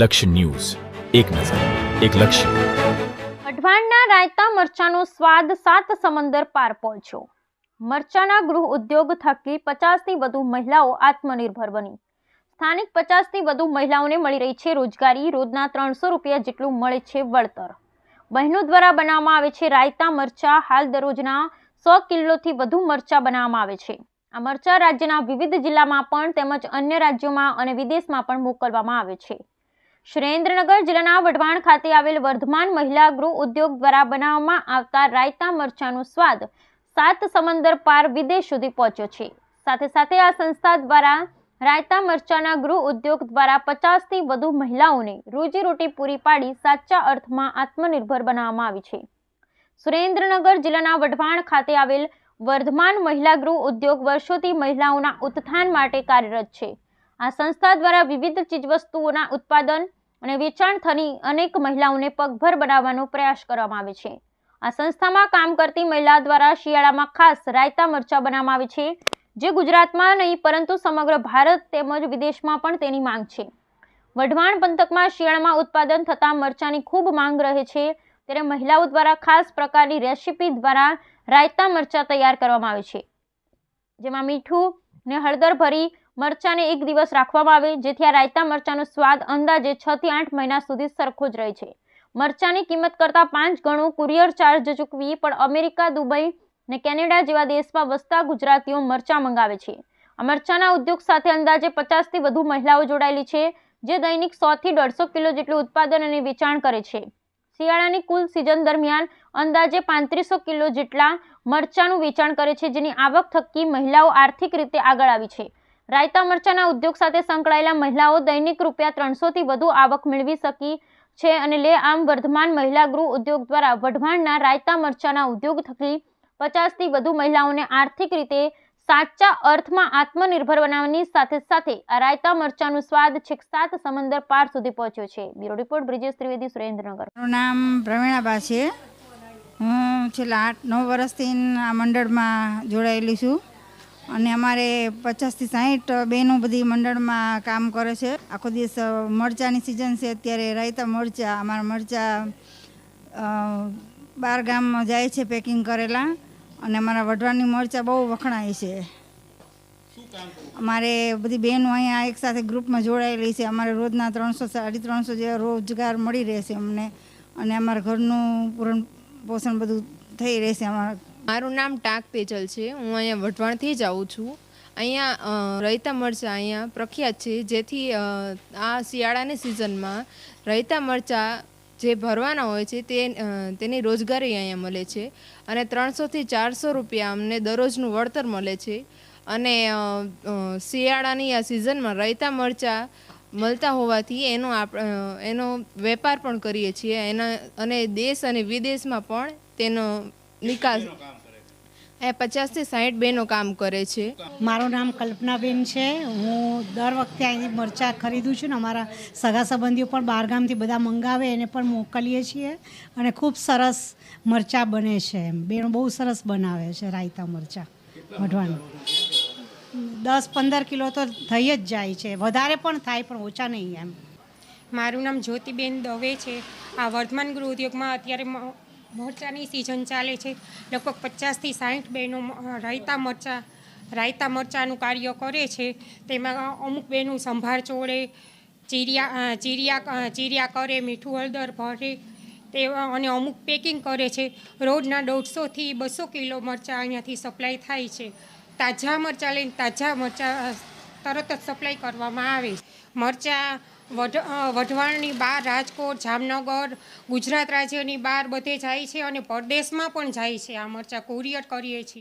લક્ષ્ય ન્યૂઝ. એક નજર, એક લક્ષ્ય. અઢવાણના રાયતા મરચાનો સ્વાદ સાત સમંદર પાર પહોંચ્યો. મરચાના ગૃહ ઉદ્યોગ થકી પચાસથી વધુ મહિલાઓ આત્મનિર્ભર બની. સ્થાનિક પચાસથી વધુ મહિલાઓને મળી રહી છે રોજગારી, રોજના ત્રણસો રૂપિયા જેટલું મળે છે વળતર. બહેનો દ્વારા બનાવવામાં આવે છે રાયતા મરચા, હાલ દરરોજના સો કિલોથી વધુ મરચા બનાવવામાં આવે છે. આ મરચા રાજ્યના વિવિધ જિલ્લામાં પણ તેમજ અન્ય રાજ્યોમાં અને વિદેશમાં પણ મોકલવામાં આવે છે. સુરેન્દ્રનગર જિલ્લાના વઢવાણ ખાતે આવેલ વર્ધમાન મહિલા ગૃહ ઉદ્યોગ દ્વારા બનાવવામાં આવતા રાયતા મરચાંનો સ્વાદ સાત સમંદર પાર વિદેશ સુધી પહોંચ્યો છે. સાથે સાથે આ સંસ્થા દ્વારા રાયતા મરચાના ગૃહ ઉદ્યોગ દ્વારા પચાસથી વધુ મહિલાઓને રોજીરોટી પૂરી પાડી સાચા અર્થમાં આત્મનિર્ભર બનાવવામાં આવી છે. સુરેન્દ્રનગર જિલ્લાના વઢવાણ ખાતે આવેલ વર્ધમાન મહિલા ગૃહ ઉદ્યોગ વર્ષોથી મહિલાઓના ઉત્થાન માટે કાર્યરત છે. આ સંસ્થા દ્વારા વિવિધ ચીજવસ્તુઓના ઉત્પાદન અને વેચાણ થની અનેક મહિલાઓને પગભર બનાવવાનો પ્રયાસ કરવામાં આવે છે. આ સંસ્થામાં કામ કરતી મહિલા દ્વારા શિયાળામાં ખાસ રાયતા મરચા બનાવવામાં આવે છે, જે ગુજરાતમાં નહીં, પરંતુ સમગ્ર ભારત તેમજ વિદેશમાં પણ તેની માંગ છે. વઢવાણ પંથકમાં શિયાળામાં ઉત્પાદન થતા મરચાની ખૂબ માંગ રહે છે, ત્યારે મહિલાઓ દ્વારા ખાસ પ્રકારની રેસીપી દ્વારા રાયતા મરચા તૈયાર કરવામાં આવે છે. જેમાં મીઠું ને હળદર ભરી મરચાને એક દિવસ રાખવામાં આવે, જેથી આ રાયતા મરચાંનો સ્વાદ અંદાજે છ થી આઠ મહિના સુધી સરખો જ રહે છે. મરચાંની કિંમત કરતાં પાંચ ગણું કુરિયર ચાર્જ ચૂકવી, પણ અમેરિકા, દુબઈ ને કેનેડા જેવા દેશમાં વસતા ગુજરાતીઓ મરચાં મંગાવે છે. આ મરચાંના ઉદ્યોગ સાથે અંદાજે પચાસથી વધુ મહિલાઓ જોડાયેલી છે, જે દૈનિક સોથી દોઢસો કિલો જેટલું ઉત્પાદન અને વેચાણ કરે છે. શિયાળાની કુલ સિઝન દરમિયાન અંદાજે પાંત્રીસો કિલો જેટલા મરચાંનું વેચાણ કરે છે, જેની આવક થકી મહિલાઓ આર્થિક રીતે આગળ આવી છે. રાયતા મરચાના ઉદ્યોગ સાથે સંકળાયેલા મહિલાઓ દૈનિક રૂપિયા ત્રણસોથી વધુ આવક મેળવી શકી છે અને લે આમ વર્ધમાન મહિલા ગૃહ ઉદ્યોગ દ્વારા વઢવાણના રાયતા મરચાના ઉદ્યોગ થકી પચાસથી વધુ મહિલાઓને આર્થિક રીતે સાચા અર્થમાં આત્મનિર્ભર બનાવવાની સાથે સાથે આ રાયતા મરચાનો સ્વાદ છેક સાત સમંદર પાર સુધી પહોંચ્યો છે. Bureau report, Brijesh Trivedi, Surendranagar. મારું નામ પ્રવીણાબા છે. હું છેલ્લા આઠ, નવ વર્ષથી આ મંડળમાં જોડાયેલી છું. અને અમારે પચાસથી સાહીઠ બહેનો બધી મંડળમાં કામ કરે છે. આખો દિવસ મરચાંની સિઝન છે, અત્યારે રાયતા મરચાં, અમારા મરચાં બાર ગામમાં જાય છે પેકિંગ કરેલા અને અમારા વઢવાની મરચાં બહુ વખણાય છે. અમારે બધી બહેનો અહીંયા એક સાથે ગ્રુપમાં જોડાયેલી છે. અમારે રોજના ત્રણસો, સાડી ત્રણસો જેવા રોજગાર મળી રહેશે અમને. અને અમારા ઘરનું પૂરણ, પોષણ બધું થઈ રહેશે અમારા મારું નામ ટાંક તેજલ છે. હું અહીંયા વઢવાણથી જ આવું છું. અહીંયા રાયતા મરચાં અહીંયા પ્રખ્યાત છે. જેથી આ શિયાળાની સિઝનમાં રાયતા મરચાં જે ભરવાના હોય છે તે તેની રોજગારી અહીંયા મળે છે. અને ત્રણસોથી ચારસો રૂપિયા અમને દરરોજનું વળતર મળે છે. અને શિયાળાની આ સિઝનમાં રાયતા મરચાં મળતા હોવાથી એનો આપ એનો વેપાર પણ કરીએ છીએ. એના, અને દેશ અને વિદેશમાં પણ તેનો નિકાસ એ પચાસથી સાઠ બેનો કામ કરે છે. મારું નામ કલ્પનાબેન છે. હું દર વખતે અહીંથી મરચાં ખરીદું છું ને અમારા સગા સંબંધીઓ પણ બહારગામથી બધા મંગાવે એને પણ મોકલીએ છીએ. અને ખૂબ સરસ મરચાં બને છે એમ. બેન બહુ સરસ બનાવે છે રાયતા મરચાં વઢવાનું. દસ પંદર કિલો તો થઈ જ જાય છે. વધારે પણ થાય પણ ઓછા નહીં એમ. મારું નામ જ્યોતિબેન દવે છે. આ વર્ધમાન ગૃહ ઉદ્યોગમાં અત્યારે મરચાંની સિઝન ચાલે છે. લગભગ પચાસથી સાઠ બહેનો રાયતા મરચાં, રાયતા મરચાંનું કાર્ય કરે છે. તેમાં અમુક બહેનો સંભાર ચોળે, ચીરિયા ચીરિયા ચીરિયા કરે, મીઠું હળદર ભરે, તે અને અમુક પેકિંગ કરે છે. રોજના દોઢસોથી બસો કિલો મરચાં અહીંયાથી સપ્લાય થાય છે. તાજા મરચાં લઈને તાજા મરચાં તરત જ સપ્લાય કરવામાં આવે મરચાં વઢવાણની બહાર રાજકોટ, જામનગર, ગુજરાત રાજ્યની બહાર બધે જાય છે અને પરદેશમાં પણ જાય છે. આ મરચાં કુરિયર કરીએ છીએ.